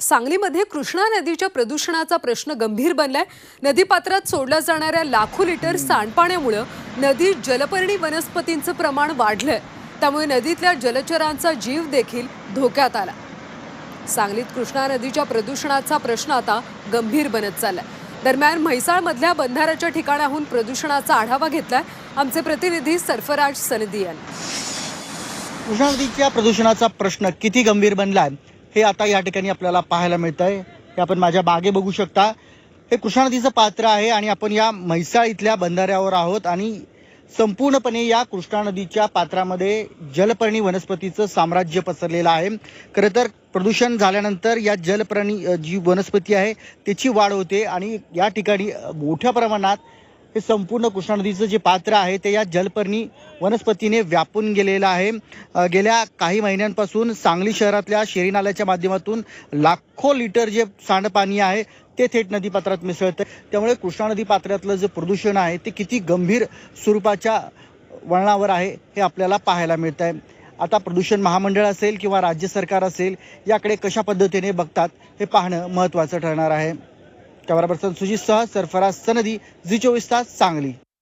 सांगलीमध्ये कृष्णा नदीच्या प्रदूषणाचा प्रश्न गंभीर बनलाय. नदीपात्रात सोडल्या जाणाऱ्या लाखो लिटर सांडपाण्यामुळं नदीत जलपर्णी वनस्पतींचं प्रमाण वाढलंय. त्यामुळे नदीतल्या जलचरांचा जीव देखील धोक्यात आला. सांगलीत कृष्णा नदीच्या प्रदूषणाचा प्रश्न आता गंभीर बनत चाललाय. दरम्यान म्हैसाळमधल्या बंधाऱ्याच्या ठिकाणाहून प्रदूषणाचा आढावा घेतलाय. आमचे प्रतिनिधी सरफराज सनदी यांनी. कृष्णा नदीच्या प्रदूषणाचा प्रश्न किती गंभीर बनलाय? हे आता या ठिकाणी आपल्याला पाहायला मिळत आहे हे आपण माझ्या बागे बघू शकता. हे कृष्णा नदीचं पात्र आहे आणि आपण या म्हैसाळ इथल्या बंधाऱ्यावर आहोत आणि संपूर्णपणे या कृष्णा नदीच्या पात्रामध्ये जलपर्णी वनस्पतीचं साम्राज्य पसरलेलं आहे. खरं तर प्रदूषण झाल्यानंतर या जलपर्णी जी वनस्पती आहे त्याची वाढ होते आणि या ठिकाणी मोठ्या प्रमाणात हे संपूर्ण कृष्णा नदीचं जे पात्र आहे ते या जलपर्णी वनस्पतीने व्यापून गेलेलं आहे. गेल्या काही महिन्यांपासून सांगली शहरातल्या शेरी नाल्याच्या माध्यमातून लाखो लिटर जे सांडपाणी आहे ते थेट नदीपात्रात मिसळतं त्यामुळे कृष्णा नदी पात्रातलं जे प्रदूषण आहे ते किती गंभीर स्वरूपाच्या वळणावर आहे हे आपल्याला पाहायला मिळत आहे आता प्रदूषण महामंडळ असेल किंवा राज्य सरकार असेल याकडे कशा पद्धतीने बघतात हे पाहणं महत्त्वाचं ठरणार आहे. कॅमेरा पर्सन सुजित सह सरफराज सनदी झी चोवीस तास सांगली.